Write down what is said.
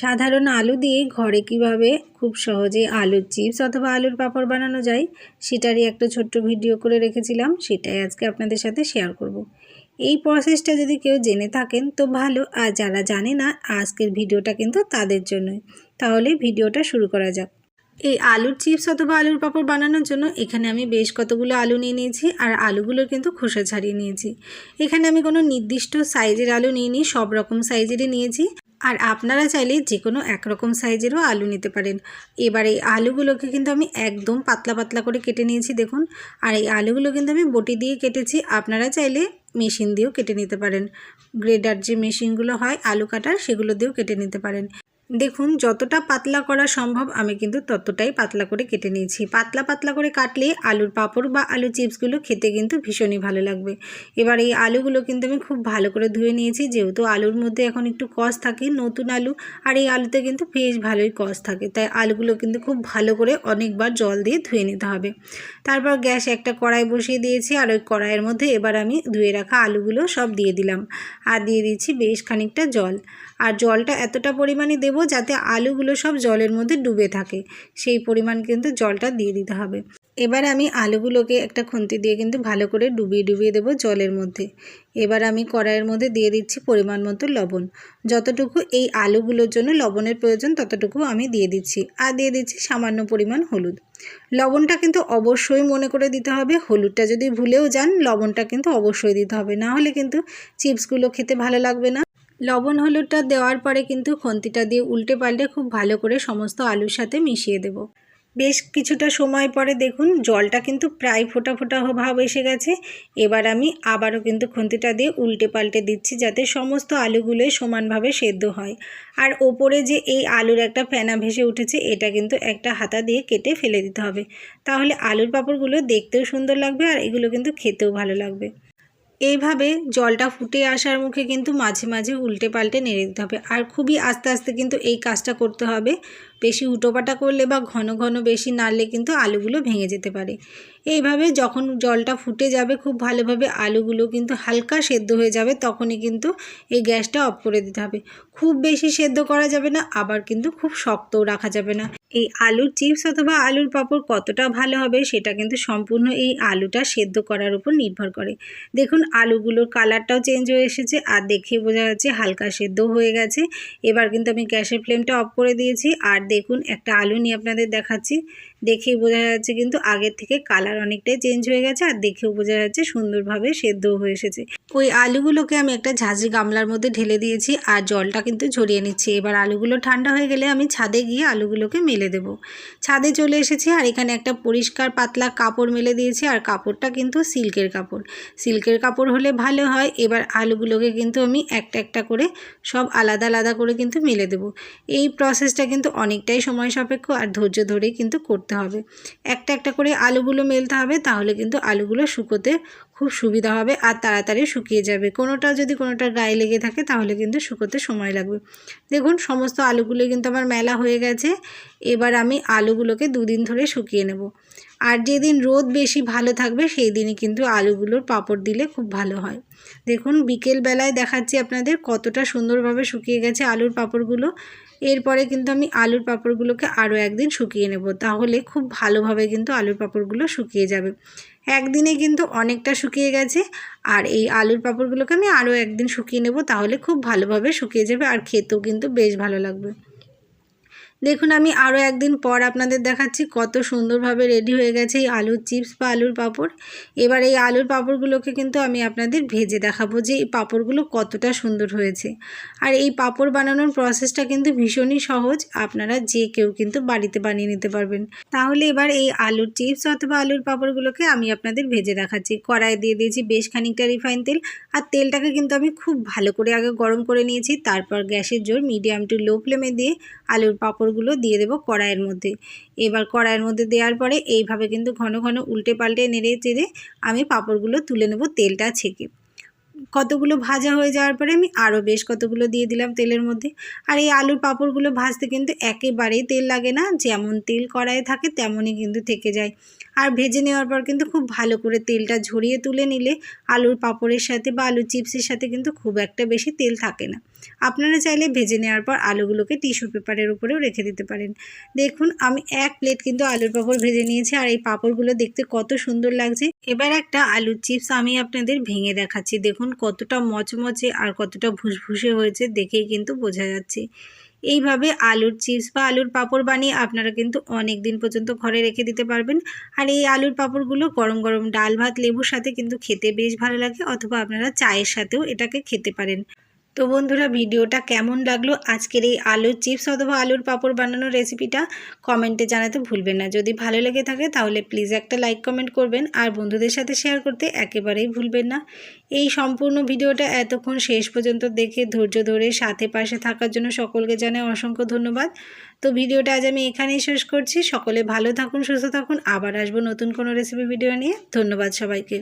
সাধারণ আলু দিয়ে ঘরে কীভাবে খুব সহজে আলুর চিপস অথবা আলুর পাঁপড় বানানো যায়, সেটারই একটা ছোট্ট ভিডিও করে রেখেছিলাম, সেটাই আজকে আপনাদের সাথে শেয়ার করব। এই প্রসেসটা যদি কেউ জেনে থাকেন, তো ভালো। আর যারা জানে না, আজকের ভিডিওটা কিন্তু তাদের জন্যই। তাহলে ভিডিওটা শুরু করা যাক। এই আলুর চিপস অথবা আলুর পাঁপড় বানানোর জন্য এখানে আমি বেশ কতগুলো আলু নিয়ে নিয়েছি, আর আলুগুলোর কিন্তু খোসা ছাড়িয়ে নিয়েছি। এখানে আমি কোনো নির্দিষ্ট সাইজের আলু নিয়ে নিই সব রকম সাইজেরই নিয়েছি। আর আপনারা চাইলে যে কোনো একরকম সাইজেরও আলু নিতে পারেন। এবার এই আলুগুলোকে কিন্তু আমি একদম পাতলা পাতলা করে কেটে নিয়েছি, দেখুন। আর এই আলুগুলো কিন্তু আমি বটি দিয়ে কেটেছি, আপনারা চাইলে মেশিন দিয়েও কেটে নিতে পারেন। গ্রেডার যে মেশিনগুলো হয় আলু কাটার, সেগুলো দিয়েও কেটে নিতে পারেন। দেখুন, যতটা পাতলা করা সম্ভব, আমি কিন্তু ততটাই পাতলা করে কেটে নিয়েছি। পাতলা পাতলা করে কাটলে আলুর পাঁপড় বা আলু চিপসগুলো খেতে কিন্তু ভীষণই ভালো লাগবে। এবার এই আলুগুলো কিন্তু আমি খুব ভালো করে ধুয়ে নিয়েছি, যেহেতু আলুর মধ্যে এখন একটু কষ থাকে, নতুন আলু, আর এই আলুতে কিন্তু বেশ ভালোই কষ থাকে। তাই আলুগুলো কিন্তু খুব ভালো করে অনেকবার জল দিয়ে ধুয়ে নিতে হবে। তারপর গ্যাস একটা কড়াই বসিয়ে দিয়েছি, আর ওই কড়াইয়ের মধ্যে এবার আমি ধুয়ে রাখা আলুগুলো সব দিয়ে দিলাম। আর দিয়ে দিচ্ছি বেশ খানিকটা জল। আর জলটা এতটা পরিমাণে দেব যাতে আলুগুলো সব জলের মধ্যে ডুবে থাকে। সেই পরিমাণ কিন্তু জলটা দিয়ে দিতে হবে। এবার আমি আলুগুলোকে একটা খুন্তি দিয়ে কিন্তু ভালো করে ডুবিয়ে ডুবিয়ে দেবো জলের মধ্যে। এবার আমি কড়াইয়ের মধ্যে দিয়ে দিচ্ছি পরিমাণ মতো লবণ। যতটুকু এই আলুগুলোর জন্য লবণের প্রয়োজন, ততটুকু আমি দিয়ে দিচ্ছি। আর দিয়ে দিচ্ছি সামান্য পরিমাণ হলুদ। লবণটা কিন্তু অবশ্যই মনে করে দিতে হবে। হলুদটা যদি ভুলেও যান, লবণটা কিন্তু অবশ্যই দিতে হবে। না হলে কিন্তু চিপসগুলো খেতে ভালো লাগবে না। লবণ হলুদটা দেওয়ার পরে কিন্তু খন্তিটা দিয়ে উল্টে পাল্টে খুব ভালো করে সমস্ত আলুর সাথে মিশিয়ে দেব। বেশ কিছুটা সময় পরে দেখুন জলটা কিন্তু প্রায় ফোটা ফোটা ভাব এসে গেছে। এবার আমি আবারও কিন্তু খন্তিটা দিয়ে উল্টে পাল্টে দিচ্ছি যাতে সমস্ত আলুগুলো সমানভাবে সেদ্ধ হয়। আর ওপরে যে এই আলুর একটা ফেনা ভেসে উঠেছে, এটা কিন্তু একটা হাতা দিয়ে কেটে ফেলে দিতে হবে। তাহলে আলুর পাঁপড়গুলো দেখতেও সুন্দর লাগবে আর এগুলো কিন্তু খেতেও ভালো লাগবে। এইভাবে জলটা ফুটে আসার মুখে কিন্তু মাঝে মাঝে উল্টে পাল্টে নেড়ে দিতে হবে। আর খুবই আস্তে আস্তে কিন্তু এই কাজটা করতে হবে। বেশি উটোপাটা করলে বা ঘন ঘন বেশি নাড়লে কিন্তু আলুগুলো ভেঙে যেতে পারে। এইভাবে যখন জলটা ফুটে যাবে খুব ভালোভাবে আলুগুলো কিন্তু হালকা সেদ্ধ হয়ে যাবে, তখনই কিন্তু এই গ্যাসটা অফ করে দিতে হবে। খুব বেশি সেদ্ধ করা যাবে না, আবার কিন্তু খুব শক্তও রাখা যাবে না। এই আলুর চিপস অথবা আলুর পাঁপড় কতটা ভালো হবে সেটা কিন্তু সম্পূর্ণ এই আলুটা সেদ্ধ করার উপর নির্ভর করে। দেখুন, আলুগুলোর কালারটাও চেঞ্জ হয়ে এসেছে আর দেখে বোঝা যাচ্ছে হালকা সেদ্ধ হয়ে গেছে। এবার কিন্তু আমি গ্যাসের ফ্লেমটা অফ করে দিয়েছি। আর দেখুন, একটা আলু নিয়ে আপনাদের দেখাচ্ছি। দেখেই বোঝা যাচ্ছে কিন্তু আগের থেকে কালার অনেকটাই চেঞ্জ হয়ে গেছে আর দেখেও বোঝা যাচ্ছে সুন্দরভাবে সেদ্ধ হয়ে এসেছে। ওই আলুগুলোকে আমি একটা ঝাঁঝরি গামলার মধ্যে ঢেলে দিয়েছি আর জলটা কিন্তু ঝরিয়ে নিচ্ছি। এবার আলুগুলো ঠান্ডা হয়ে গেলে আমি ছাদে গিয়ে আলুগুলোকে মেলে দেব। ছাদে চলে এসেছি আর এখানে একটা পরিষ্কার পাতলা কাপড় মেলে দিয়েছি আর কাপড়টা কিন্তু সিল্কের কাপড়। সিল্কের কাপড় হলে ভালো হয়। এবার আলুগুলোকে কিন্তু আমি একটা একটা করে সব আলাদা আলাদা করে কিন্তু মেলে দেব। এই প্রসেসটা কিন্তু অনেকটাই সময় সাপেক্ষ আর ধৈর্য ধরেই কিন্তু করতে হবে। একটা একটা করে আলুগুলো মেলতে হবে তাহলে কিন্তু আলুগুলো শুকোতে খুব সুবিধা হবে আর তাড়াতাড়ি শুকিয়ে যাবে। কোনোটা যদি কোনোটা গায়ে লেগে থাকে তাহলে কিন্তু শুকোতে সময় লাগবে। দেখুন, সমস্ত আলুগুলো কিন্তু আমার মেলা হয়ে গেছে। এবার আমি আলুগুলোকে দুদিন ধরে শুকিয়ে নেব। আর যেদিন রোদ বেশি ভালো থাকবে সেই দিনই কিন্তু আলুগুলোর পাপড় দিলে খুব ভালো হয়। দেখুন বিকেল বেলায় দেখাচ্ছি আপনাদের কতটা সুন্দরভাবে শুকিয়ে গেছে আলুর পাপড়গুলো। এরপরে কিন্তু আমি আলুর পাঁপড়গুলোকে আরও একদিন শুকিয়ে নেব। তাহলে খুব ভালোভাবে কিন্তু আলুর পাঁপড়গুলো শুকিয়ে যাবে। একদিনে কিন্তু অনেকটা শুকিয়ে গেছে। আর এই আলুর পাঁপড়গুলোকে আমি আরও একদিন শুকিয়ে নেব, তাহলে খুব ভালোভাবে শুকিয়ে যাবে আর খেতেও কিন্তু বেশ ভালো লাগবে। দেখুন, আমি আরও একদিন পর আপনাদের দেখাচ্ছি কত সুন্দরভাবে রেডি হয়ে গেছে এই আলুর চিপস বা আলুর পাঁপড়। এবার এই আলুর পাঁপড়গুলোকে কিন্তু আমি আপনাদের ভেজে দেখাবো যে এই পাঁপড়গুলো কতটা সুন্দর হয়েছে। আর এই পাঁপড় বানানোর প্রসেসটা কিন্তু ভীষণই সহজ, আপনারা যে কেউ কিন্তু বাড়িতে বানিয়ে নিতে পারবেন। তাহলে এবার এই আলুর চিপস অথবা আলুর পাঁপড়গুলোকে আমি আপনাদের ভেজে দেখাচ্ছি। কড়াই দিয়ে দিয়েছি বেশ খানিকটা রিফাইন তেল, আর তেলটাকে কিন্তু আমি খুব ভালো করে আগে গরম করে নিয়েছি, তারপর গ্যাসের জোর মিডিয়াম টু লো ফ্লেমে দিয়ে আলুর পাঁপড় পাঁপড়গুলো দিয়ে দেবো কড়াইয়ের মধ্যে। এবার কড়াইয়ের মধ্যে দেওয়ার পরে এইভাবে কিন্তু ঘন ঘন উল্টে পাল্টে নেড়ে চেড়ে আমি পাঁপড়গুলো তুলে নেব তেলটা ছেঁকে। কতগুলো ভাজা হয়ে যাওয়ার পরে আমি আরও বেশ কতগুলো দিয়ে দিলাম তেলের মধ্যে। আর এই আলুর পাঁপড়গুলো ভাজতে কিন্তু একেবারেই তেল লাগে না, যেমন তেল কড়াইয়ে থাকে তেমনই কিন্তু থেকে যায়। আর ভেজে নেওয়ার পর কিন্তু খুব ভালো করে তেলটা ঝরিয়ে তুলে নিলে আলুর পাঁপড়ের সাথে বা আলুর চিপসের সাথে কিন্তু খুব একটা বেশি তেল থাকে না। আপনারা চাইলে ভেজে নেওয়ার পর আলুগুলোকে টিস্যু পেপারের উপরেও রেখে দিতে পারেন। দেখুন, আমি এক প্লেট কিন্তু আলুর পাঁপড় ভেজে নিয়েছি আর এই পাপড়গুলো দেখতে কত সুন্দর লাগছে। এবার একটা আলুর চিপস আমি আপনাদের ভেঙে দেখাচ্ছি। দেখুন, কতটা মচমচে আর কতটা ভুসভুসে হয়েছে দেখেই কিন্তু বোঝা যাচ্ছে। এইভাবে আলুর চিপস বা আলুর পাঁপড় বানিয়ে আপনারা কিন্তু অনেক দিন পর্যন্ত ঘরে রেখে দিতে পারবেন। আর এই আলুর পাঁপড়গুলো গরম গরম ডাল ভাত লেবুর সাথে কিন্তু খেতে বেশ ভালো লাগে অথবা আপনারা চায়ের সাথেও এটাকে খেতে পারেন। তো বন্ধুরা ভিডিওটা কেমন লাগল? আজকের এই আলুর চিপস অথবা আলুর পাঁপড় বানানোর রেসিপিটা কমেন্টে জানাতে ভুলবেন না। যদি ভালো লেগে থাকে তাহলে প্লিজ একটা লাইক, কমেন্ট করবেন আর বন্ধুদের সাথে শেয়ার করতে একেবারেই ভুলবেন না। এই সম্পূর্ণ ভিডিওটা এতক্ষণ শেষ পর্যন্ত দেখে ধৈর্য ধরে সাথে পাশে থাকার জন্য সকলকে জানাই অসংখ্য ধন্যবাদ। তো ভিডিওটা আজ আমি এখানেই শেষ করছি। সকলে ভালো থাকুন, সুস্থ থাকুন। আবার আসব নতুন কোনো রেসিপি ভিডিও নিয়ে। ধন্যবাদ সবাইকে।